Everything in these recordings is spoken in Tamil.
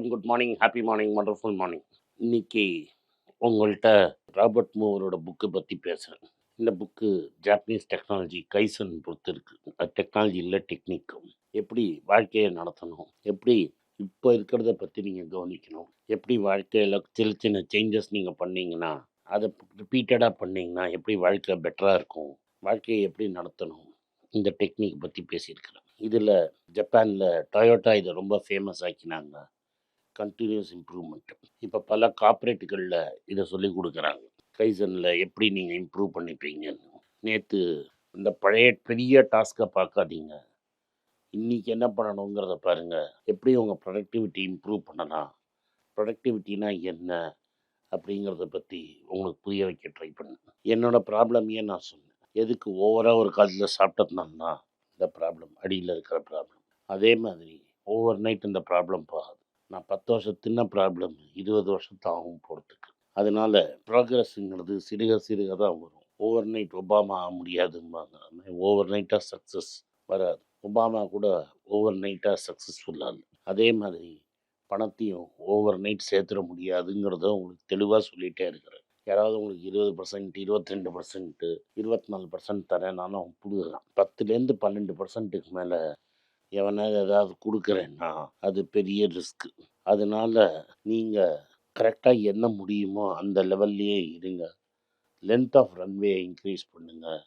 வணக்கம். Good morning happy morning wonderful morning இன்னைக்கு உங்கள்கிட்ட ராபர்ட் மூவரோட புக்கு பற்றி பேசுகிறேன் இந்த புக்கு ஜாப்பனீஸ் டெக்னாலஜி கைசன் பொறுத்து இருக்குது அது டெக்னாலஜி இல்லை டெக்னிக்கும் எப்படி வாழ்க்கையை நடத்தணும்? எப்படி இப்போ இருக்கிறத பற்றி நீங்கள் கவனிக்கணும்? எப்படி வாழ்க்கையில் சின்ன சின்ன சேஞ்சஸ் நீங்கள் பண்ணீங்கன்னா அதை ரிப்பீட்டடாக பண்ணிங்கன்னா எப்படி வாழ்க்கை பெட்டராக இருக்கும்? வாழ்க்கையை எப்படி நடத்தணும்? இந்த டெக்னிக் பற்றி பேசியிருக்கிறேன். இதில் ஜப்பானில் டொயோட்டா இதை ரொம்ப ஃபேமஸ் ஆக்கினாங்க. கண்டினியூஸ் இம்ப்ரூவ்மெண்ட் இப்போ பல கார்ப்பரேட்டுகளில் இதை சொல்லி கொடுக்குறாங்க. கைசனில் எப்படி நீங்கள் இம்ப்ரூவ் பண்ணிப்பீங்கன்னு. நேற்று இந்த பழைய பெரிய டாஸ்க்கை பார்க்காதீங்க இன்றைக்கி என்ன பண்ணணுங்கிறத பாருங்கள் எப்படி உங்கள் ப்ரொடக்டிவிட்டி இம்ப்ரூவ் பண்ணலாம்? ப்ரொடக்டிவிட்டினா என்ன? அப்படிங்கிறத பற்றி உங்களுக்கு புரிய வைக்க ட்ரை பண்ணேன் என்னோடய ப்ராப்ளமையே நான் சொன்னேன். எதுக்கு ஓவராக ஒரு காலத்தில் சாப்பிட்டதுனால்தான் இந்த ப்ராப்ளம் அடியில் இருக்கிற ப்ராப்ளம் அதே மாதிரி ஓவர் நைட் இந்த ப்ராப்ளம் போகாது. நான் பத்து வருஷம் தின்ன ப்ராப்ளம் இருபது வருஷத்து ஆகும் போகிறதுக்கு அதனால ப்ராக்ரஸ்ங்கிறது சிறுக சிறுக தான் வரும். ஓவர் நைட் ஒபாமா ஆக முடியாதும்பாங்க ஓவர் நைட்டாக சக்ஸஸ் வராது. ஒபாமா கூட ஓவர் நைட்டாக சக்ஸஸ்ஃபுல்லாக இல்லை. அதே மாதிரி பணத்தையும் ஓவர் நைட் சேர்த்துட முடியாதுங்கிறத உங்களுக்கு தெளிவாக சொல்லிகிட்டே இருக்கிறேன் யாராவது உங்களுக்கு இருபது பர்சன்ட் இருபத்தி ரெண்டு பர்சன்ட்டு இருபத்தி நாலு பர்சன்ட் தரேன் நானும் கொடுக்குறேன் பத்துலேருந்து பன்னெண்டு பர்சன்ட்டுக்கு மேலே எவனாவது ஏதாவது கொடுக்குறேன்னா அது பெரிய ரிஸ்க்கு அதனால் நீங்கள் கரெக்டாக என்ன முடியுமோ அந்த லெவல்லையே இருங்க. லென்த் ஆஃப் ரன்வே இன்க்ரீஸ் பண்ணுங்கள்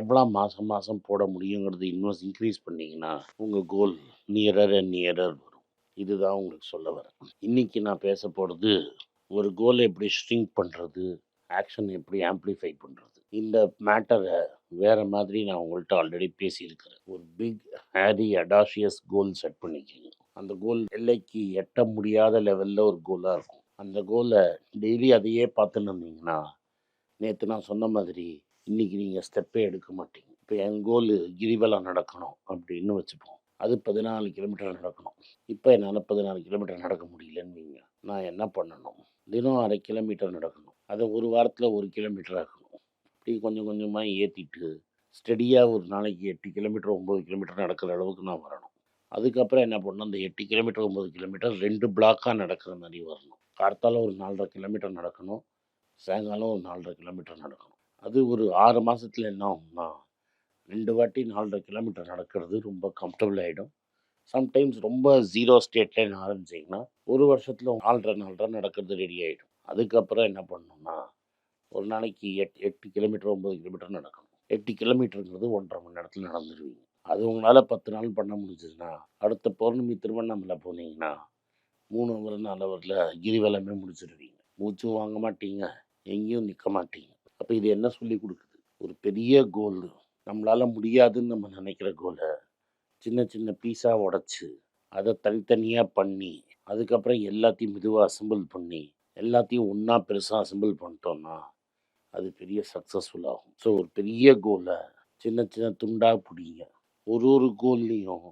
எவ்வளோ மாதம் மாதம் போட முடியுங்கிறது இன்னும் இன்க்ரீஸ் பண்ணிங்கன்னா உங்கள் கோல் நியரர் அண்ட் நியரர் வரும். இதுதான் உங்களுக்கு சொல்ல வரேன். இன்றைக்கி நான் பேச போகிறது ஒரு கோலை எப்படி ஸ்ட்ரிங்க் பண்ணுறது ஆக்ஷன் எப்படி ஆம்ப்ளிஃபை பண்ணுறது இந்த மேட்டரை வேறு மாதிரி நான் உங்கள்கிட்ட ஆல்ரெடி பேசியிருக்கிறேன். ஒரு big hairy audacious goal set பண்ணிக்கோங்க. அந்த கோல் எல்லைக்கு எட்ட முடியாத லெவலில் ஒரு கோலாக இருக்கும். அந்த கோலை டெய்லி அதையே பார்த்துன்னு இருந்தீங்கன்னா நேற்று நான் சொன்ன மாதிரி இன்றைக்கி நீங்கள் ஸ்டெப்பே எடுக்க மாட்டீங்க. இப்போ என் கோல் கிரிவலம் நடக்கணும் அப்படின்னு வச்சுப்போம். அது பதினாலு கிலோமீட்டர் நடக்கணும். இப்போ என்னால் பதினாலு கிலோமீட்டர் நடக்க முடியலன்னு வைங்க. நான் என்ன பண்ணணும்? தினம் அரை கிலோமீட்டர் நடக்கணும். அதை ஒரு வாரத்தில் ஒரு கிலோமீட்டர் ஆக்கணும். இப்படி கொஞ்சம் கொஞ்சமாக ஏற்றிட்டு ஸ்டெடியாக ஒரு நாளைக்கு எட்டு கிலோமீட்டர் ஒம்பது கிலோமீட்டர் நடக்கிற அளவுக்கு நான் வரணும். அதுக்கப்புறம் என்ன பண்ணணும்? அந்த எட்டு கிலோமீட்டர் ஒம்பது கிலோமீட்டர் ரெண்டு பிளாக்காக நடக்கிற மாதிரி வரணும். கார்த்தால ஒரு நாலரை கிலோமீட்டர் நடக்கணும். சாயங்காலம் ஒரு நாலரை கிலோமீட்டர் நடக்கணும். அது ஒரு ஆறு மாதத்தில் என்ன ஆகும்னா ரெண்டு வாட்டி நாலரை கிலோமீட்டர் நடக்கிறது ரொம்ப கம்ஃபர்டபுள் ஆகிடும் சம்டைம்ஸ் ரொம்ப ஜீரோ ஸ்டேட்லேன்னு ஆரம்பிச்சிங்கன்னா ஒரு வருஷத்தில் நாலரை நாலரை நடக்கிறது ரெடி ஆகிடும் அதுக்கப்புறம் என்ன பண்ணணும்னா ஒரு நாளைக்கு எட் எட்டு கிலோமீட்டர் ஒம்பது கிலோமீட்டர் நடக்கணும். எட்டு கிலோமீட்டருங்கிறது ஒன்றரை மணி நேரத்தில் நடந்துருவீங்க. அது உங்களால் பத்து நாள் பண்ண முடிஞ்சதுன்னா அடுத்த பௌர்ணமி திருவண்ணாமலை போனீங்கன்னா மூணு அவர் நாலு கிரிவலமே முடிச்சிடுவீங்க மூச்சும் வாங்க மாட்டீங்க எங்கேயும் நிற்க மாட்டீங்க. அப்போ இது என்ன சொல்லி கொடுக்குது? ஒரு பெரிய கோல் நம்மளால் முடியாதுன்னு நம்ம நினைக்கிற கோலை சின்ன சின்ன பீஸாக உடச்சி அதை தனித்தனியாக பண்ணி அதுக்கப்புறம் எல்லாத்தையும் மெதுவாக அசம்பிள் பண்ணி எல்லாத்தையும் ஒன்றா பெருசாக அசம்பிள் பண்ணிட்டோம்னா அது பெரிய சக்ஸஸ்ஃபுல் ஆகும். ஸோ ஒரு பெரிய கோலை சின்ன சின்ன துண்டாக பிடிங்க. ஒரு ஒரு கோல்லையும்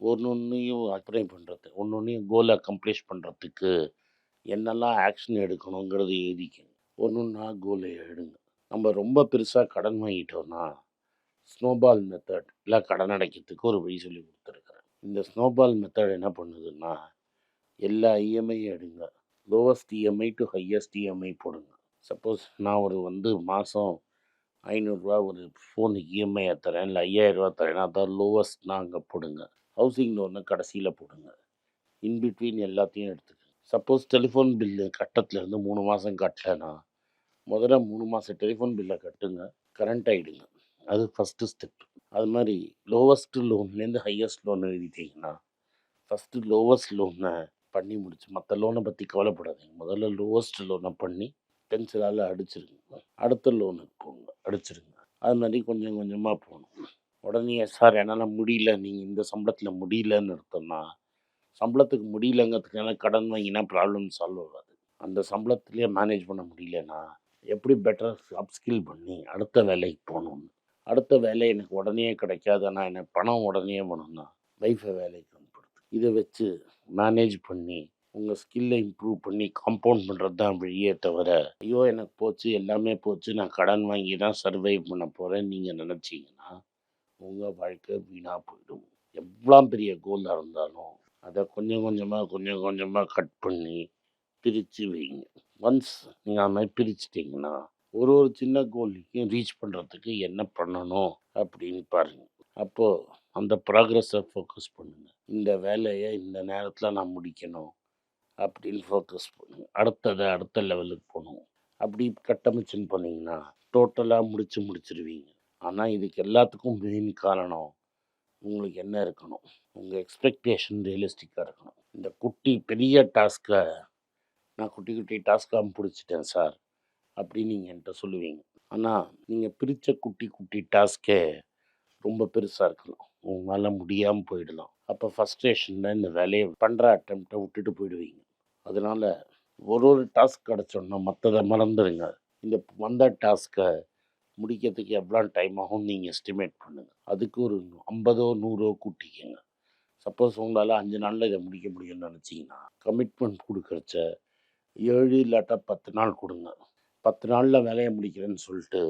ஒன்று ஒன்றையும் அப்ளை பண்ணுறது ஒன்று ஒன்றையும் கோலை அக்கம்ப்ளிஷ் பண்ணுறதுக்கு என்னெல்லாம் ஆக்ஷன் எடுக்கணுங்கிறத எழுதிக்கங்க ஒன்று ஒன்றா கோலை எடுங்க நம்ம ரொம்ப பெருசாக கடன் வாங்கிட்டோம்னா ஸ்னோபால் மெத்தட் இல்லை கடன் அடைக்கிறதுக்கு ஒரு வழி சொல்லி கொடுத்துருக்குறேன். இந்த ஸ்னோபால் மெத்தட் என்ன பண்ணுதுன்னா எல்லா இஎம்ஐயும் எடுங்க. Lowest EMI to highest EMI போடுங்க. சப்போஸ் நான் ஒரு வந்து மாதம் ஐநூறுரூவா ஒரு ஃபோனுக்கு இஎம்ஐ தரேன். இல்லை ஐயாயிரரூவா தரேன். அதான் லோவஸ்ட்னா அங்கே போடுங்க. ஹவுசிங் லோனு கடைசியில் போடுங்க. இன்பிட்வீன் எல்லாத்தையும் எடுத்துக்கோங்க. சப்போஸ் டெலிஃபோன் பில்லு கட்டத்துலேருந்து மூணு மாதம் கட்டலைன்னா முதல்ல மூணு மாதம் டெலிஃபோன் பில்லை கட்டுங்க. கரண்ட் ஆகிடுங்க அது ஃபஸ்ட்டு ஸ்டெப் அது மாதிரி லோவஸ்ட்டு லோன்லேருந்து ஹையஸ்ட் லோன் எழுதிட்டிங்கன்னா ஃபஸ்ட்டு லோவஸ்ட் லோனை பண்ணி முடிச்சு மற்ற லோனை பற்றி கவலைப்படாதீங்க. முதல்ல லோவஸ்ட் லோனை பண்ணி பென்சிலால் அடிச்சிருங்க. அடுத்த லோனுக்கு போங்க. அடிச்சிருங்க அது மாதிரி கொஞ்சம் கொஞ்சமாக போகணும். உடனே சார் என்னால் முடியல. நீங்கள் இந்த சம்பளத்தில் முடியலன்னு அர்த்தம்னா சம்பளத்துக்கு முடியலங்கிறதுக்கான கடன் வாங்கினா ப்ராப்ளம் சால்வ் ஆகாது. அந்த சம்பளத்துலேயே மேனேஜ் பண்ண முடியலன்னா எப்படி பெட்டர் அப்ஸ்கில் பண்ணி அடுத்த வேலைக்கு போகணுன்னு அடுத்த வேலை எனக்கு உடனே கிடைக்காது. ஆனால் எனக்கு பணம் உடனே வேணும்னா லைஃப்பை வேலைக்கு அனுப்புறது. இதை வச்சு மேனேஜ் பண்ணி உங்கள் ஸ்கில்லை இம்ப்ரூவ் பண்ணி காம்பவுண்ட் பண்ணுறது தான் வழியே தவிர ஐயோ எனக்கு போச்சு எல்லாமே போச்சு நான் கடன் வாங்கி தான் சர்வைவ் பண்ண போகிறேன் நீங்கள் நினச்சிங்கன்னா உங்கள் வாழ்க்கை வீணாக போயிடும். எவ்வளோ பெரிய கோலாக இருந்தாலும் அதை கொஞ்சம் கொஞ்சமாக கொஞ்சம் கொஞ்சமாக கட் பண்ணி பிரித்து வைங்க. ஒன்ஸ் நீங்கள் அது மாதிரி பிரிச்சிட்டிங்கன்னா ஒரு ஒரு சின்ன கோல்லையும் ரீச் பண்ணுறதுக்கு என்ன பண்ணணும் அப்படின்னு பாருங்கள் அப்போது அந்த ப்ராக்ரஸை ஃபோக்கஸ் பண்ணுங்கள் இந்த வேலையை இந்த நேரத்தில் நான் முடிக்கணும். அப்படின்னு ஃபோக்கஸ் பண்ணுங்க. அடுத்தது அடுத்த லெவலுக்கு போகணும் அப்படி கட்டமைச்சுன்னு பண்ணீங்கன்னா, டோட்டலாக முடித்து முடிச்சிருவீங்க ஆனால் இதுக்கு எல்லாத்துக்கும் மெயின் காரணம் உங்களுக்கு என்ன இருக்கணும்? உங்கள் எக்ஸ்பெக்டேஷன் ரியலிஸ்டிக்காக இருக்கணும். இந்த குட்டி பெரிய டாஸ்க்கை நான் குட்டி குட்டி டாஸ்க்காக பிடிச்சிட்டேன் சார். அப்படின்னு நீங்கள் என்கிட்ட சொல்லுவீங்க. ஆனால் நீங்கள் பிரித்த குட்டி குட்டி டாஸ்க்கே ரொம்ப பெருசாக இருக்கலாம். உங்களால் முடியாமல் போயிடலாம். அப்போ ஃபஸ்ட்ரேஷனில் இந்த வேலையை பண்ற அட்டம்ப்டை விட்டுட்டு போயிடுவீங்க. அதனால் ஒரு ஒரு டாஸ்க் கிடச்சோன்னா மற்றதை மறந்துடுங்க இந்த வந்த டாஸ்க்கை முடிக்கிறதுக்கு எவ்வளோ டைம் ஆகும் நீங்கள் எஸ்டிமேட் பண்ணுங்கள் அதுக்கு ஒரு 50ஓ, 100ஓ கூட்டிக்கங்க. சப்போஸ் உங்களால் அஞ்சு நாளில் இதை முடிக்க முடியும்னு நினச்சிங்கன்னா கமிட்மெண்ட் கொடுக்குறச்ச ஏழு இல்லாட்டா 10 நாள் கொடுங்க. பத்து நாளில் வேலையை முடிக்கிறேன்னு சொல்லிட்டு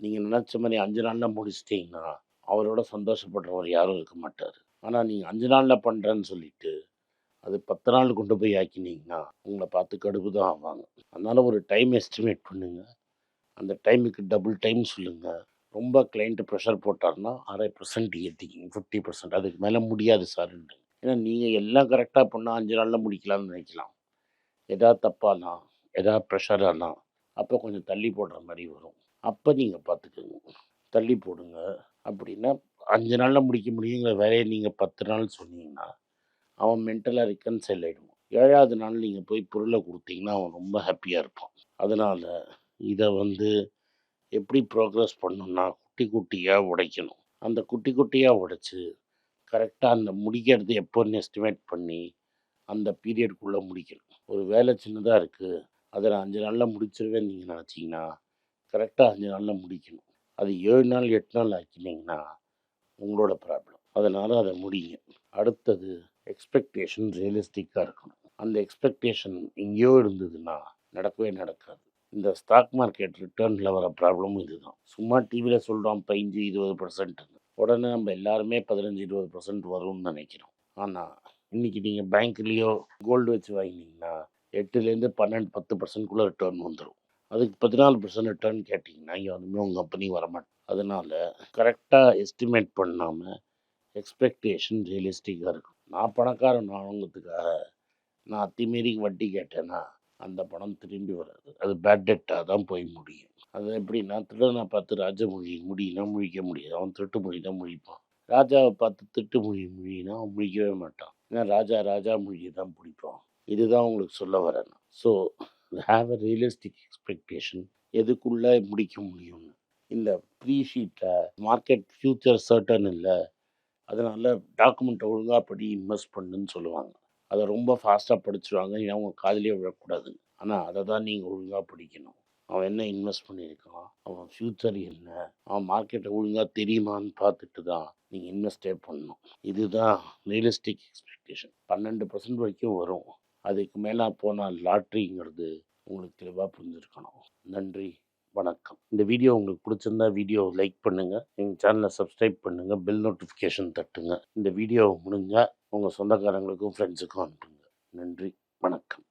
நீங்கள் நினச்ச மாதிரி அஞ்சு நாளில் முடிச்சிட்டிங்கன்னா அவரோட சந்தோஷப்படுறவர் யாரும் இருக்க மாட்டார். ஆனால் நீங்கள் அஞ்சு நாளில் பண்ணுறேன்னு சொல்லிவிட்டு அது 10 நாள் கொண்டு போய் ஆக்கினீங்கன்னா, உங்களை பார்த்து கடுப்பு தான் ஆவாங்க. அதனால் ஒரு டைம் எஸ்டிமேட் பண்ணுங்கள் அந்த டைமுக்கு டபுள் டைம் சொல்லுங்கள் ரொம்ப கிளைண்ட்டு ப்ரெஷர் போட்டார்னா அரை பர்சன்ட் ஏற்றிக்கிங்க ஃபிஃப்டி பர்சன்ட் அதுக்கு மேலே முடியாது சாருன்ட்டு ஏன்னா நீங்கள் எல்லாம் கரெக்டாக பண்ணால் அஞ்சு நாளில் முடிக்கலாம்னு நினைக்கலாம். எதா தப்பானா, எதா ப்ரெஷராலாம் அப்போ கொஞ்சம் தள்ளி போடுற மாதிரி வரும். அப்போ நீங்கள் பார்த்துக்கோங்க. தள்ளி போடுங்க. அப்படின்னா அஞ்சு நாளில் முடிக்க முடியுங்கிற வேலையை நீங்கள் பத்து நாள் சொன்னீங்கன்னா, அவன் மென்டலாக ரிகன்சைல் ஆகிடுவான் ஏழாவது நாள் நீங்கள் போய் பொருளை கொடுத்தீங்கன்னா அவன் ரொம்ப ஹாப்பியாக இருப்பான். அதனால் இதை வந்து எப்படி ப்ரோக்ரஸ் பண்ணணும்னா, குட்டி குட்டியாக உடைக்கணும். அந்த குட்டி குட்டியாக உடைச்சி கரெக்டாக அந்த முடிக்கிறது எப்போன்னு எஸ்டிமேட் பண்ணி, அந்த பீரியடுக்குள்ளே முடிக்கணும். ஒரு வேலை சின்னதாக இருக்குது அதில் நான் 5 நாள்ல நீங்கள் நீங்க நெனச்சீங்கன்னா, கரெக்ட்டா 5 நாள்ல முடிக்கணும். அது ஏழு நாள், எட்டு நாள் ஆக்கினீங்கன்னா, உங்களோட ப்ராப்ளம். அதனால் அதை முடியுங்க அடுத்தது எக்ஸ்பெக்டேஷன் ரியலிஸ்டிக்காக இருக்கணும். அந்த எக்ஸ்பெக்டேஷன் எங்கேயோ இருந்ததுன்னா, நடக்கவே நடக்காது. இந்த ஸ்டாக் மார்க்கெட் ரிட்டர்னில் வர ப்ராப்ளமும் இதுதான். சும்மா டிவியில் சொல்கிறோம் பதிஞ்சு இருபது பர்சன்ட்னு உடனே நம்ம எல்லாருமே 15, 20% வரும்னு நினைக்கிறோம் ஆனால் இன்றைக்கி நீங்கள் பேங்க்லேயோ கோல்டு வச்சு வாங்கினீங்கன்னா, எட்டுலேருந்து பன்னெண்டு பத்து பர்சன்ட்குள்ளே ரிட்டர்ன் வந்துடும் அதுக்கு 14% ரிட்டர்ன் கேட்டீங்கன்னா, எவனுமே உங்கள் கம்பெனி வரமாட்டேன் அதனால் கரெக்டாக எஸ்டிமேட் பண்ணாமல் எக்ஸ்பெக்டேஷன் ரியலிஸ்டிக்காக இருக்கணும். நான் பணக்காரன் வாங்குறதுக்காக நான் அத்திமீறி வட்டி கேட்டேன்னா, அந்த பணம் திரும்பி வராது. அது பேட் டெட்டாக தான் போய் முடியும். அது எப்படின்னா, திருடனை பார்த்து ராஜமொழி முழின்னா முழிக்க முடியாது. அவன் திருட்டு மொழி தான் முழிப்பான். ராஜாவை பார்த்து திட்டு மொழி முழின்னா அவன் முழிக்கவே மாட்டான். ஏன்னா ராஜா ராஜா மொழியை தான் பிடிப்பான் இதுதான் உங்களுக்கு சொல்ல வரேன் so have a realistic expectation. எதுக்குள்ளே முடிக்க முடியும்னு. இந்த ப்ரீ ஷீட்டில் மார்க்கெட் ஃப்யூச்சர் சர்டன் இல்லை அதனால் டாக்குமெண்ட்டை ஒழுங்காக படி, இன்வெஸ்ட் பண்ணுன்னு சொல்லுவாங்க. அதை ரொம்ப ஃபாஸ்ட்டாக படிச்சுருவாங்க. ஏன்னா அவங்க காதுலயே விழக்கூடாதுன்னு. ஆனால் அதை தான் நீங்கள் ஒழுங்காக படிக்கணும். அவன் என்ன இன்வெஸ்ட் பண்ணியிருக்கான்? அவன் ஃப்யூச்சர் என்ன? அவன் மார்க்கெட்டை ஒழுங்காக தெரியுமான்னு பார்த்துட்டு தான் நீங்கள் இன்வெஸ்ட்டே பண்ணணும். இதுதான் ரியலிஸ்டிக் எக்ஸ்பெக்டேஷன். 12% வரைக்கும் வரும். அதுக்கு மேலே போனால் லாட்ரிங்கிறது உங்களுக்கு தெளிவாக புரிஞ்சிருக்கணும். நன்றி, வணக்கம். இந்த வீடியோ உங்களுக்கு பிடிச்சிருந்தா வீடியோ லைக் பண்ணுங்கள் எங்கள் சேனலை சப்ஸ்கிரைப் பண்ணுங்கள் பெல் நோட்டிஃபிகேஷன் தட்டுங்க. இந்த வீடியோ முடிஞ்சா உங்கள் சொந்தக்காரங்களுக்கும், ஃப்ரெண்ட்ஸுக்கும் அனுப்புங்க. நன்றி, வணக்கம்.